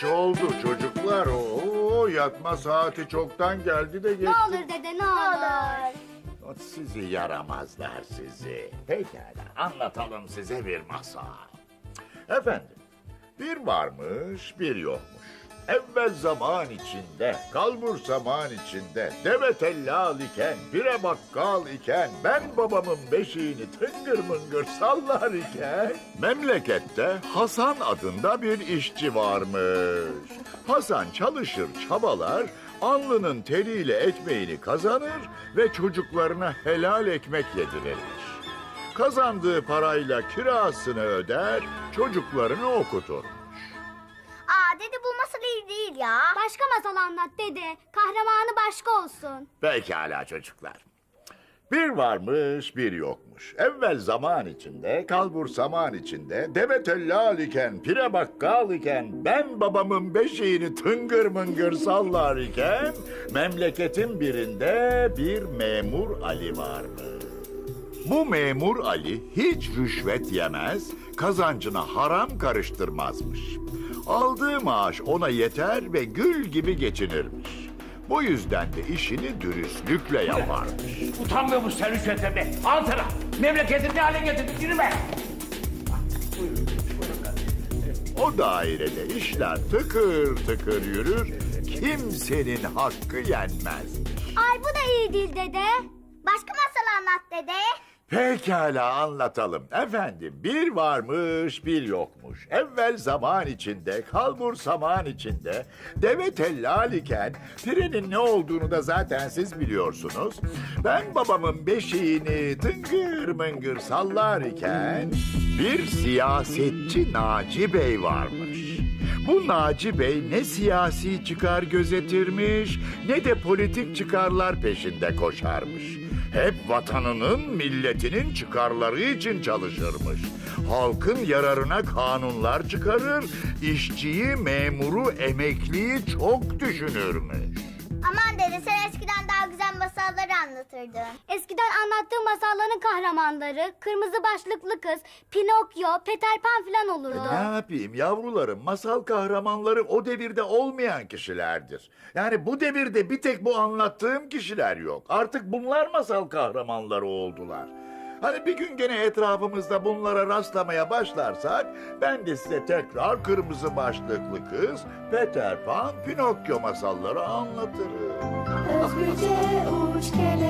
Geç oldu çocuklar. Oo, yatma saati çoktan geldi de geçti. Ne olur dede ne olur. Sizi yaramazlar sizi. Pekala anlatalım size bir masal. Efendim bir varmış bir yokmuş. Evvel zaman içinde, kalbur zaman içinde, deve tellal iken, bire bakkal iken, ben babamın beşiğini tıngır mıngır sallar iken, memlekette Hasan adında bir işçi varmış. Hasan çalışır çabalar, alnının teriyle ekmeğini kazanır ve çocuklarına helal ekmek yedirirmiş. Kazandığı parayla kirasını öder, çocuklarını okutur. Değil ya. Başka masal anlat dede. Kahramanı başka olsun. Pekala çocuklar. Bir varmış bir yokmuş. Evvel zaman içinde, kalbur zaman içinde, deve tellal iken, pire bakkal iken, ben babamın beşiğini tıngır mıngır sallar iken, memleketin birinde bir memur Ali varmış. Bu memur Ali hiç rüşvet yemez, kazancına haram karıştırmazmış. Aldığı maaş ona yeter ve gül gibi geçinirmiş. Bu yüzden de işini dürüstlükle yaparmış. Utanmıyor musun sen rüşvetlerde? Al sana. Memleketi ne hale getirdin? Yürü be. O dairede işler tıkır tıkır yürür, kimsenin hakkı yenmez. Ay bu da iyi değil dede. Başka masal anlat dede. Pekala anlatalım. Efendim bir varmış bir yokmuş. Evvel zaman içinde, kalbur zaman içinde, deve tellal iken, pirenin ne olduğunu da zaten siz biliyorsunuz. Ben babamın beşiğini tıngır mıngır sallar iken, bir siyasetçi Naci Bey varmış. Bu Naci Bey ne siyasi çıkar gözetirmiş, ne de politik çıkarlar peşinde koşarmış. Hep vatanının, milletinin çıkarları için çalışırmış. Halkın yararına kanunlar çıkarır, işçiyi, memuru, emekliyi çok düşünürmüş. Aman dede sen eskiden daha güzel masalları anlatırdın. Eskiden anlattığım masalların kahramanları kırmızı başlıklı kız, Pinokyo, Peter Pan filan olurdu. Ne yapayım yavrularım, masal kahramanları o devirde olmayan kişilerdir. Yani bu devirde bir tek bu anlattığım kişiler yok. Artık bunlar masal kahramanları oldular. Hani bir gün gene etrafımızda bunlara rastlamaya başlarsak ben de size tekrar kırmızı başlıklı kız, Peter Pan, Pinokyo masalları anlatırım. Özgürce uç kelebek,